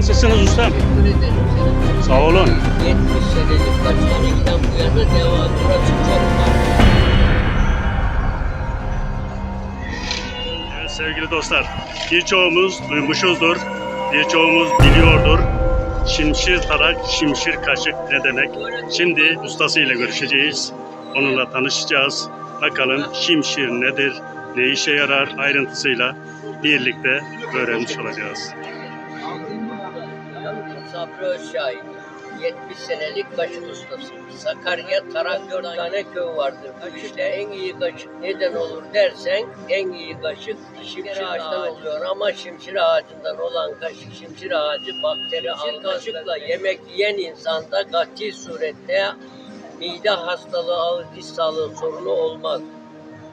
Nasılsınız ustam? Sağ olun. 70 senelik başlarından bu yana devam. Burası. Evet sevgili dostlar, birçoğumuz duymuşuzdur, birçoğumuz biliyordur. Şimşir tarak, şimşir kaşık ne demek? Şimdi ustasıyla görüşeceğiz. Onunla tanışacağız. Bakalım şimşir nedir, ne işe yarar ayrıntısıyla birlikte öğrenmiş olacağız. Sabri Özşahin. 70 senelik kaşık ustası. Sakarya Tarak 4 tane köy vardır. İşte en iyi kaşık neden olur dersen en iyi kaşık şimşir ağaçtan oluyor ama şimşir ağacından olan kaşık şimşir ağacı bakteri almaz. kaşıkla yemek yiyen insanda kati surette mide hastalığı, ağız diş sağlığı sorunu olmaz.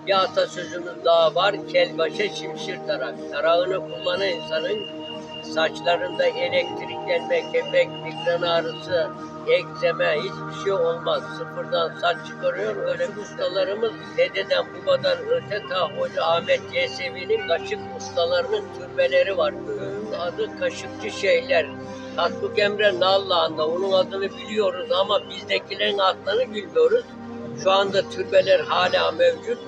Bir atasözümüz daha var. Kel başa şimşir tarak. Tarağını kullanan insanın saçlarında elektriklenme, kepek, migren ağrısı, egzeme hiçbir şey olmaz. Sıfırdan saç çıkarıyor. Öyle ustalarımız dededen babadan öte ta Hoca Ahmet Yesevi'nin kaşık ustalarının türbeleri var. Köyün adı Kaşıkçı Şeyler. Tatlık Emre Nallıhan'da onun adını biliyoruz ama bizdekilerin adlarını bilmiyoruz. Şu anda türbeler hala mevcut.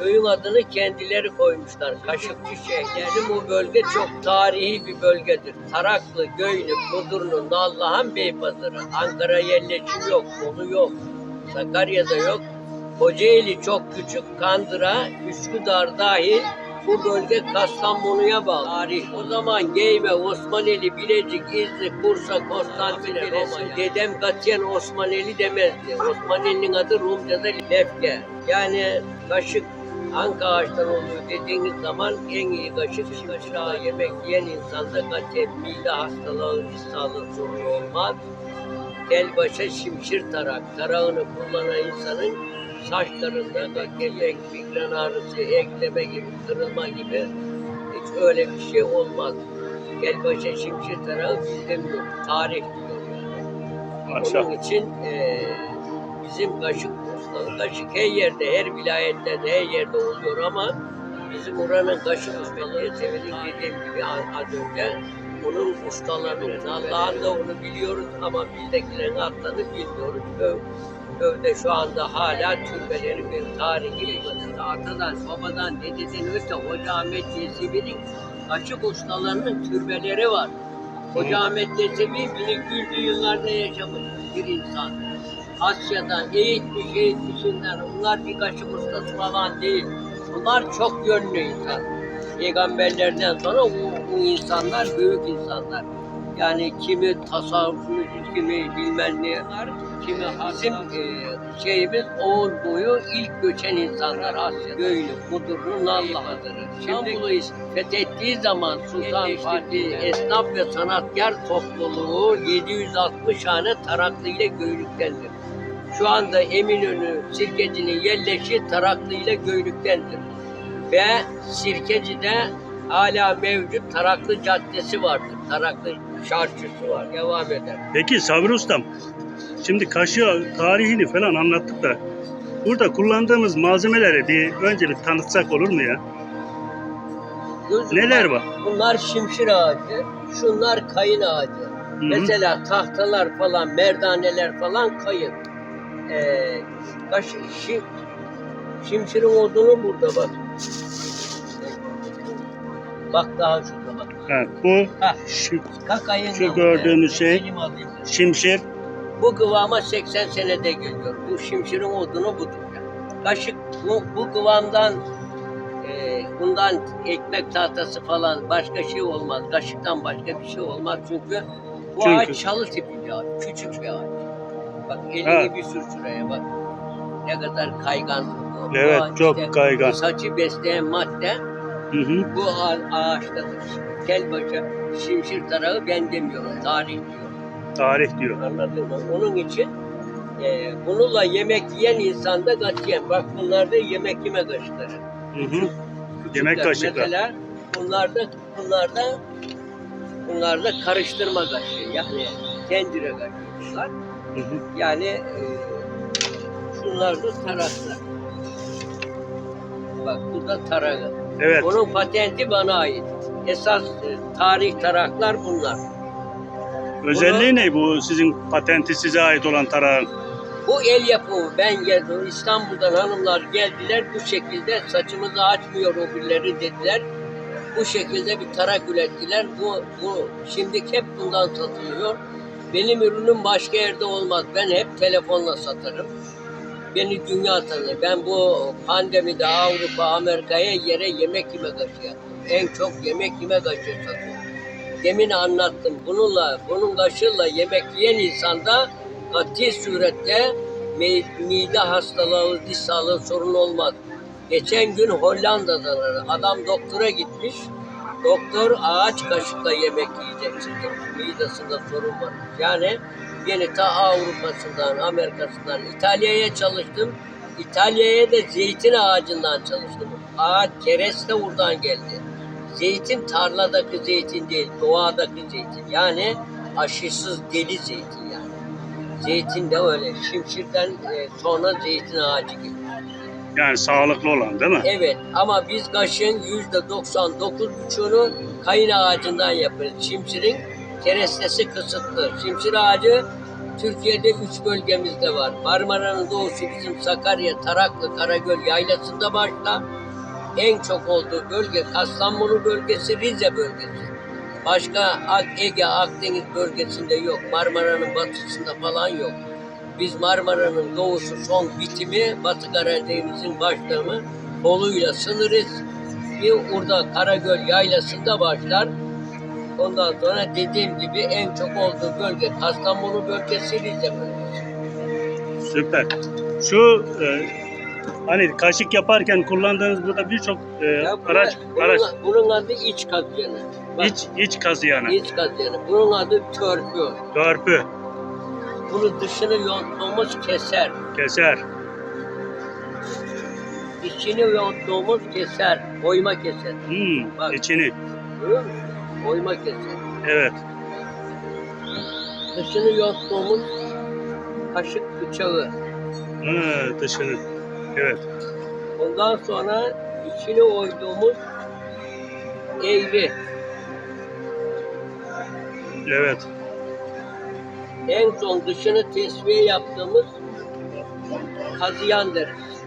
Köyün adını kendileri koymuşlar. Kaşıkçı şehir. Bizim bu bölge çok tarihi bir bölgedir. Taraklı, Göynük, Kudurnu, Nallıhan, Beypazarı. Ankara yerleşim yok, Bolu yok. Sakarya'da yok. Kocaeli çok küçük, Kandıra, Üsküdar dahil bu bölge Kastamonu'ya bağlı. Tarih. O zaman Geyme, Osmaneli, Bilecik, İznik, Bursa, Konstantiniyye, Roma. Dedem katiyen Osmaneli demezdi. Osmaneli'nin adı Rumca'da Lefke. Yani kaşık hangi ağaçtan oluyor dediğiniz zaman en iyi kaşık kaşığa yemek yiyen insanda katiyen mide hastalığı, sağlığı sorunu olmaz. Tel başa şimşir tarak. Tarağını kullanan insanın saçlarında da kepek, migren ağrısı, ekleme gibi, kırılma gibi hiç öyle bir şey olmaz. Tel başa şimşir tarağı bizde yok. Tarih diyor yani. Onun için eee, bizim kaşık kaşık her yerde, her vilayette, her yerde oluyor ama bizim oranın kaşık ustalığı sevenin dediğim gibi az önce onun ustalarının Allah'ın da onu biliyoruz ama bizdekilerin adlarını bilmiyoruz. Köy, köyde şu anda hala türbelerin bir tarihi bir Atadan, babadan, dededen öte Hoca Ahmet Yesevi'nin kaşık ustalarının türbeleri var. Hoca Ahmet Yesevi 1200'lü yıllarda yaşamış bir insan. Asya'dan eğitmiş eğitmişinden onlar bir kaşık ustası falan değil. Bunlar çok yönlü insan. Peygamberlerden sonra bu, bu insanlar büyük insanlar. Yani kimi tasavvuflu, kimi bilmem ne, kimi bizim e, şeyimiz Oğuz boyu ilk göçen insanlar Asya, Göylü, Kudurlu, Nallıhan'dır. İstanbul'u fethettiği zaman Sultan Fatih esnaf ve sanatkar topluluğu 760 hane Taraklı ile Göylük'tendir. Şu anda Eminönü Sirkeci'nin yerleşi Taraklı ile Göylük'tendir. Ve Sirkeci'de hala mevcut Taraklı Caddesi vardır. Taraklı Çarşısı var. Devam eder. Peki Sabri Ustam, şimdi kaşığı tarihini falan anlattık da burada kullandığımız malzemeleri bir önce bir tanıtsak olur mu ya? Gözüm Neler var? Bunlar şimşir ağacı, şunlar kayın ağacı. hı. Mesela tahtalar falan, merdaneler falan kayın. Ee, kaş, şim, şimşirin odunu burada bak. Bak daha şurada bak. Ha, bu Ha. şu, Şu gördüğümüz şey- şimşir Bu kıvama 80 senede geliyor. Bu şimşirin odunu budur. Kaşık bu, bu kıvamdan e, bundan ekmek tahtası falan başka şey olmaz. Kaşıktan başka bir şey olmaz çünkü bu Çünkü- ağaç çalı tipi bir ağaç. Küçük bir ağaç. Bak elini Ha. bir sür şuraya bak. Ne kadar kaygan. Bu Evet, ağaç çok kaygan. Saçı besleyen madde hı hı. bu ağa- ağaçtadır. Kel başa şimşir tarağı ben demiyorum. Tarih diyor. Tarih diyor. Anladın mı? Onun için e, bununla yemek yiyen insanda katiyen. Bak bunlar da yemek yeme kaşıkları. Hı hı. Yemek kaşıkları. Mesela bunlarda bunlarda bunlarda karıştırma kaşığı yani tencere kaşığı bunlar. Hı hı. Yani e, şunlar da taraklar. Bak bu da tarak. Evet. Onun patenti bana ait. Esas e, tarih taraklar bunlar. Özelliği ne bu sizin patenti size ait olan tarağın? Bu el yapımı. Ben geldim İstanbul'dan hanımlar geldiler bu şekilde saçımızı açmıyor o gülleri dediler. Bu şekilde bir tarak ürettiler. Bu, bu şimdi hep bundan satılıyor. Benim ürünüm başka yerde olmaz. Ben hep telefonla satarım. Beni dünya tanır. Ben bu pandemide Avrupa, Amerika'ya yere yemek yeme kaşığı. En çok yemek yeme kaşığı satıyorum. Demin anlattım. Bununla, bunun kaşığıyla yemek yiyen insanda kati surette mi- mide hastalığı, diş sağlığı sorun olmaz. Geçen gün Hollanda'dan adam doktora gitmiş. Doktor ağaç kaşıkla yemek yiyeceksin demiş. Midesinde sorun var. Yani yeni ta Avrupa'sından, Amerika'sından İtalya'ya çalıştım. İtalya'ya da zeytin ağacından çalıştım. Ağaç kereste buradan geldi. Zeytin tarladaki zeytin değil, doğadaki zeytin. Yani aşısız deli zeytin yani. Zeytin de öyle. Şimşirden e, sonra zeytin ağacı gibi. Yani sağlıklı olan değil mi? Evet ama biz kaşın yüzde 99 buçuğunu kayın ağacından yaparız. Şimşirin kerestesi kısıtlı. Şimşir ağacı Türkiye'de üç bölgemizde var. Marmara'nın doğusu bizim Sakarya, Taraklı, Karagöl yaylasında başlar. En çok olduğu bölge Kastamonu bölgesi, Rize bölgesi. Başka Ege, Akdeniz bölgesinde yok. Marmara'nın batısında falan yok. Biz Marmara'nın doğusu son bitimi, Batı Karadeniz'in başlığını Bolu'yla sınırız. Bir orada Karagöl yaylasında başlar. Ondan sonra dediğim gibi en çok olduğu bölge Kastamonu bölgesi, Rize bölgesi. Süper. Şu e, hani kaşık yaparken kullandığınız burada birçok e, Ya buna- araç bunun, araç bunun adı iç kazıyanı. Bak, iç iç kazıyanı, iç kazıyanı. Bunun adı törpü. törpü, Bunu dışını yonttuğumuz keser. keser. İçini yonttuğumuz keser. Oyma keser. Hmm, Bak. içini. Görüyor musun? Oyma keser. Evet. Dışını yonttuğumuz kaşık bıçağı. Hı, dışını. Evet. Ondan sonra içine oyduğumuz eğri. Evet. En son dışını tesviye yaptığımız kazıyan deriz.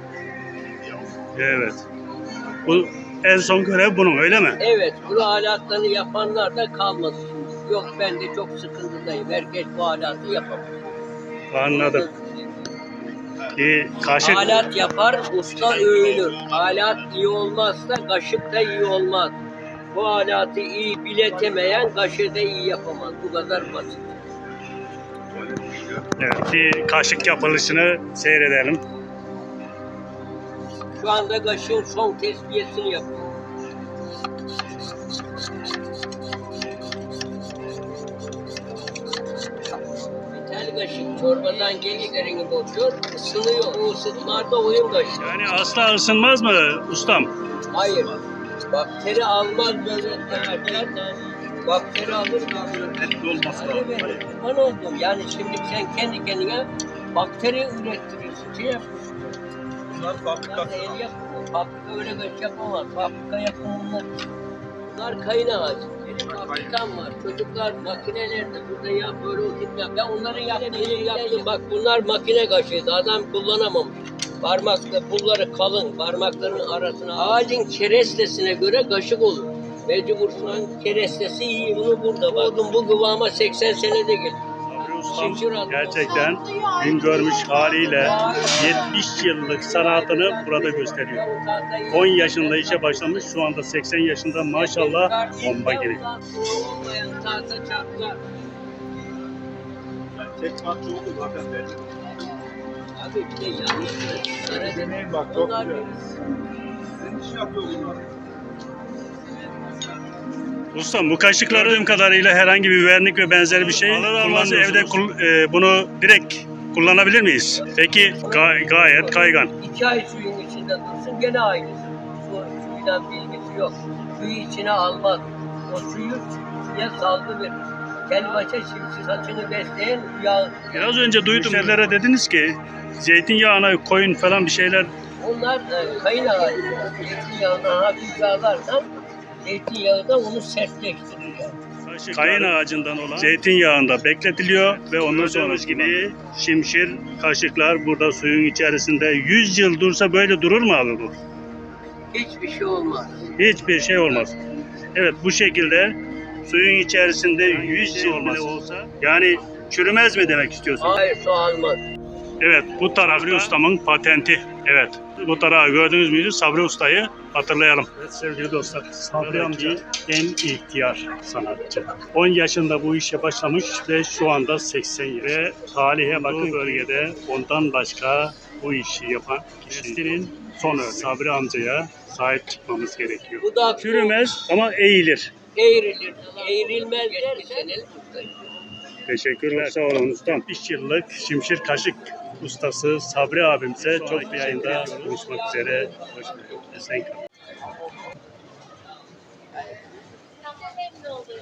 Evet. Bu en son görev bunun öyle mi? Evet, bu alatları yapanlar da kalmadı şimdi. Yok ben de çok sıkıntıdayım. Herkes bu alatı yapamaz. Anladım. Bir kaşık Alat yapar, usta övünür. Alat iyi olmazsa kaşık da iyi olmaz. Bu alatı iyi biletemeyen kaşığı da iyi yapamaz. Bu kadar basit. evet, bir kaşık yapılışını seyredelim. Şu anda kaşığın son tesbiyesini yapıyor. Çorbadan geliklerini bozuyor, ısınıyor. O ısıtmalarda oyun kaşığı. Yani asla ısınmaz mı ustam? Hayır. Bakteri almaz böbrekler. Bakteri alır böbrekler. olması Evet, kurban oldum. Yani şimdi sen kendi kendine bakteri ürettiriyorsun. Şey yapıyorsun. Bunlar fabrika. Fabrika öyle göç yapamaz. Fabrika yapımı bunlar. Bunlar kayın ağacı. Benim fabrikam var. Çocuklar makinelerde burada ya böyle oturtma. Ben onların yaptığını yaptım. Bak bunlar makine kaşıydı. Adam kullanamamış. Parmakla pulları kalın. Parmakların arasına. Ağacın kerestesine göre kaşık olur. Mecbursun kerestesi iyi. Bunu burada. Bakın bu kıvama 80 senede geldi. Ustam gerçekten gün görmüş haliyle 70 yıllık sanatını burada gösteriyor. 10 yaşında işe başlamış, şu anda 80 yaşında maşallah bomba gibi. Tek oldu. Abi bir de yanlış bak çok Onlar güzel. Senin iş yapıyor bunlar. Ustam bu kaşıkları gördüğüm kadarıyla herhangi bir vernik ve benzeri bir şey alır almaz evde kul- e, bunu direkt kullanabilir miyiz? Peki ga- gayet kaygan. İki ay suyun içinde dursun gene aynı. Su, suyla bilgisi yok. Suyu içine almaz. O suyu suya salgı verir. Kel başa şimşir saçını besleyen yağ. Biraz önce duydum. Müşterilere dediniz ki zeytinyağına koyun falan bir şeyler. Onlar e, kayın ağacı. Zeytinyağına hafif yağlarsan zeytinyağı da onu sertleştirir. Yani. Kayın ağacından olan zeytinyağında bekletiliyor ve ondan sonra gibi şimşir kaşıklar burada suyun içerisinde 100 yıl dursa böyle durur mu abi bu? Hiçbir şey olmaz. Hiçbir şey olmaz. Evet bu şekilde suyun içerisinde 100 yıl bile olsa yani çürümez mi demek istiyorsun? Hayır su almaz. Evet bu taraklı ustamın patenti. Evet bu tarağı gördünüz müydü Sabri Usta'yı hatırlayalım. Evet sevgili dostlar Sabri amca en ihtiyar sanatçı. 10 yaşında bu işe başlamış ve şu anda 80 yaş. Ve tarihe bakın bölgede ondan başka bu işi yapan kişinin son örneği. Sabri amcaya sahip çıkmamız gerekiyor. Bu da Çürümez ama eğilir. eğrilir. Eğrilmez dersen Teşekkürler. Sağ olun ustam. 5 yıllık şimşir kaşık ustası Sabri abimize çok bir yayında buluşmak üzere. Hoş bulduk. Esen kalın. Memnun oldum.